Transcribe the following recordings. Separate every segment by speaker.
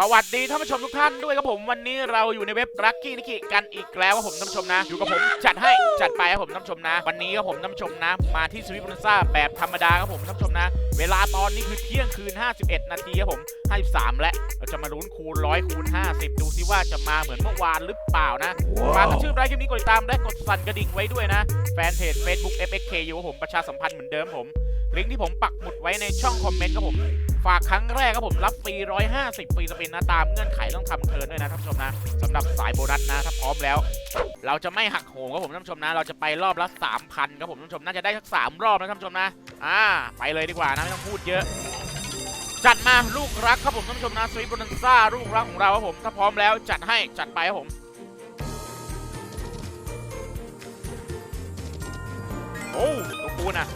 Speaker 1: สวัสดีท่านผู้ชมทุกท่านด้วยครับผมวันนี้เราอยู่ในเว็บรักกี้นิกิกันอีกแล้วครับผมท่านผู้ชมนะ อยู่กับผมจัดให้จัดไปครับผมท่านผู้ชมนะ วันนี้ครับผมท่านผู้ชมนะ มาที่สวิตบอนซ่าแบบธรรมดาครับผมท่านผู้ชมนะ เวลาตอนนี้คือเที่ยงคืน 51 นาทีครับผม 53 และเราจะมาลุ้นคูณร้อยคูณ 50 ดูซิว่าจะมาเหมือนเมื่อวานหรือเปล่านะฝากชื่อไลค์คลิปนี้กดติดตามและกดสั่นกระดิ่งไว้ด้วยนะแฟนเพจ Facebook FXKU ครับผมประชาสัมพันธ์เหมือนเดิมผมลิงก์ที่ผมปักหมุดไว้ในช่องคอมเมนต์ครับผม ฝากครั้งแรกครับผมรับฟรี150ฟรีสปินนะตามเงื่อนไขต้องทำเทิร์นด้วยนะท่านผู้ชมนะสำหรับสายโบนัสนะถ้าพร้อมแล้ว เราจะไม่หักโหมครับผมท่านผู้ชมนะ เราจะไปรอบละ3,000ครับผมท่านผู้ชมน่าจะได้สักสามรอบนะท่านผู้ชมนะอ่าไปเลยดีกว่านะไม่ต้องพูดเยอะจัดมาลูกรักครับผมท่านผู้ชมนะสวีปบนันซ่าลูกรักของเราครับผมถ้าพร้อมแล้วจัดให้จัดไปครับผมโอ้ตัวปูนอะ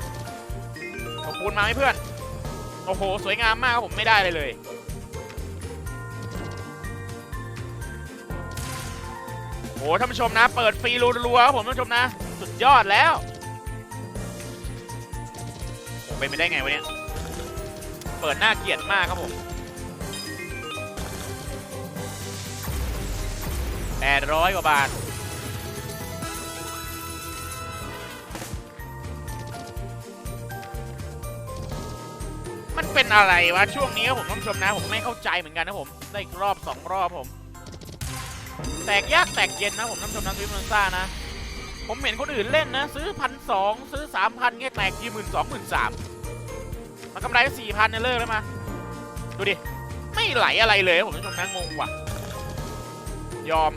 Speaker 1: ตัวปูนมาไหมเพื่อน โอ้โห สวยงามมากครับผมไม่ได้เลยเลย โอ้ท่านผู้ชมนะ เปิดฟรีรัวๆครับผมท่านผู้ชมนะ สุดยอดแล้วเป็นไปได้ไงวะเนี่ย เปิดหน้าเกลียดมากครับผมแปดร้อยกว่าบาท มันเป็นอะไรวะช่วงนี้ผมท่านผู้ชมนะผมไม่เข้าใจเหมือนกันนะผมได้อีกรอบสองรอบผม แตกยากแตกเย็นนะผมท่านผู้ชมนะซื้อมันซ่านะ ผมเห็นคนอื่นเล่นนะ ซื้อพันสองซื้อสามพันเงี้ยแตกทีหมื่นสองหมื่นสามมันกำไรสี่พันเนี่ยเลิกแล้วมาดูดิไม่ไหลอะไรเลยผมท่านผู้ชมนะงงว่ะ ยอม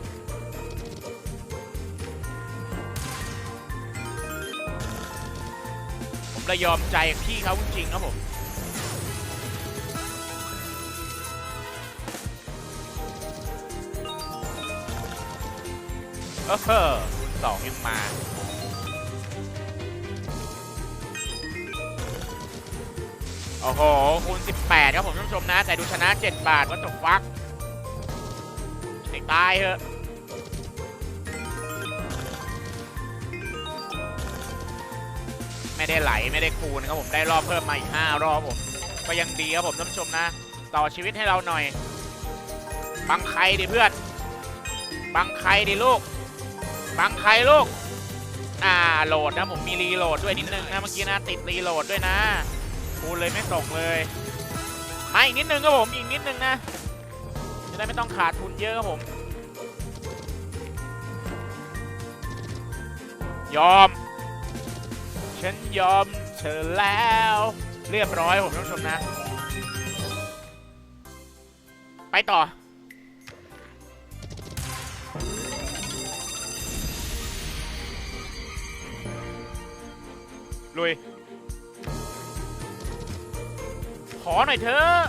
Speaker 1: ผมเลยยอมใจพี่เขาจริงครับผม เออคูณสองยังมาโอ้โหคูณ18 ครับผมท่านผู้ชมนะ แต่ดูชนะ 7 บาทว่าตกฟักให้ตายเถอะไม่ได้ไหลไม่ได้คูณครับผมได้รอบเพิ่มมาอีก 5 รอบผม ก็ยังดีครับผมท่านผู้ชมนะ ต่อชีวิตให้เราหน่อย บังใครดิเพื่อน บังใครดิลูก บังใครลูก อ่าโหลดนะผมมีรีโหลดด้วยนิดนึงนะเมื่อกี้นะติดรีโหลดด้วยนะคูณเลยไม่ตกเลยมาอีกนิดนึงครับผมอีกนิดนึงนะจะได้ไม่ต้องขาดทุนเยอะครับผม ยอม ฉันยอมเธอแล้ว เรียบร้อยผมท่านผู้ชมนะ ไปต่อ ลุย ขอหน่อยเถอะ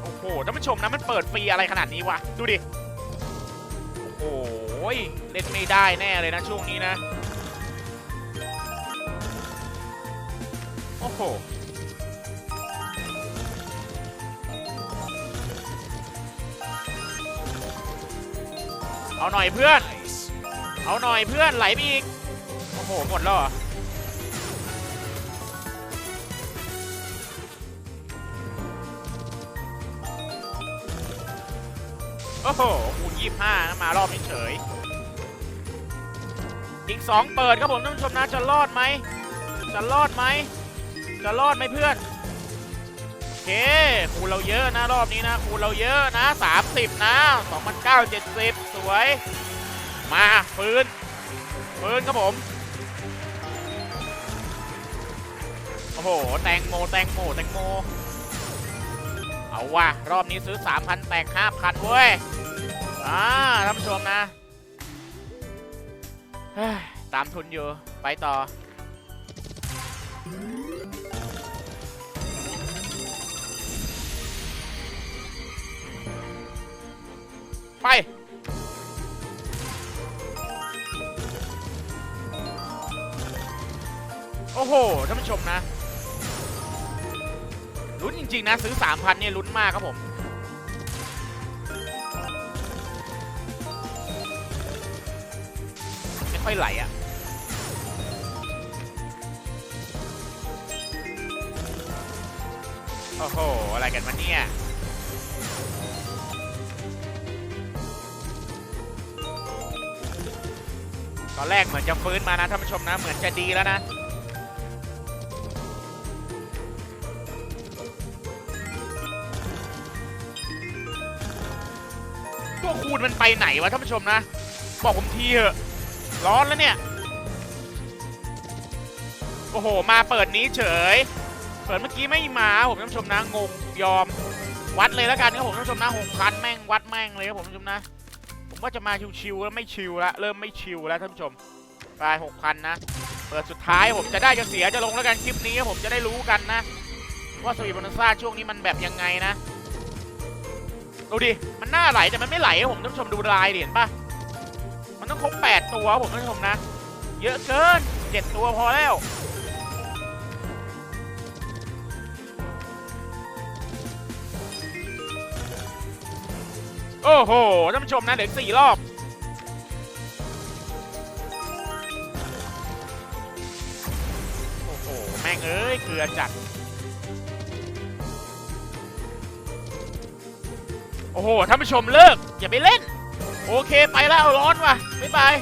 Speaker 1: โอ้โหท่านผู้ชมนะมันเปิดฟรีอะไรขนาดนี้วะ ดูดิ โอ้โหยเล่นไม่ได้แน่เลยนะช่วงนี้นะ โอ้โหเอาหน่อยเพื่อน เอาหน่อยเพื่อนไหลไปอีก โอ้โห หมดแล้วเหรอ โอ้โหคูณยี่ห้านะมารอบนี้เฉย อีกสองเปิดครับผมท่านผู้ชมนะจะรอดไหม จะรอดไหม จะรอดไหมเพื่อน โอเค คูณเราเยอะนะรอบนี้นะ คูณเราเยอะนะ 30 นะ 2,970 สวย มาปืนปืนครับผม โอ้โห แตงโม แตงโม แตงโม เอาว่ะ รอบนี้ซื้อ 3,000 แตก 5,000 เว้ย อ่าท่านผู้ชมนะตามทุนอยู่ ไปต่อ ไปโอ้โหท่านผู้ชมนะ ลุ้นจริง ๆ นะ ซื้อ 3,000เนี่ยลุ้นมากครับผมไม่ค่อยไหลอะโอ้โห อะไรกันมาเนี่ยตอนแรกเหมือนจะฟื้นมานะท่านผู้ชมนะ เหมือนจะดีแล้วนะ ตัวคูณมันไปไหนวะท่านผู้ชมนะ บอกผมทีเถอะ ร้อนแล้วเนี่ย โอ้โห มาเปิดนี้เฉย เปิดเมื่อกี้ไม่มาผมท่านผู้ชมนะ งง ยอม วัดเลยแล้วกันครับผมท่านผู้ชมนะหกพันแม่งวัดแม่งเลยครับผมท่านผู้ชมนะ ผมว่าจะมาชิวๆแล้วไม่ชิวละ เริ่มไม่ชิวแล้วท่านผู้ชมไปหกพันนะ เปิดสุดท้ายผมจะได้จะเสียจะลงแล้วกันคลิปนี้ครับผมจะได้รู้กันนะ ว่าสวีบอลซ่าช่วงนี้มันแบบยังไงนะ ดูดิ มันน่าไหลแต่มันไม่ไหลครับผมท่านผู้ชมดูลายเห็นปะมันต้องครบแปดตัวครับผมท่านผู้ชมนะ เยอะเกินเจ็ดตัวพอแล้วโอ้โหท่านผู้ชมนะเหลือสี่รอบ โอ้โห แม่งเอ้ย เกลือจัด โอ้โหท่านผู้ชมเลิก อย่าไปเล่น โอเคไปแล้วร้อนว่ะบ๊ายบาย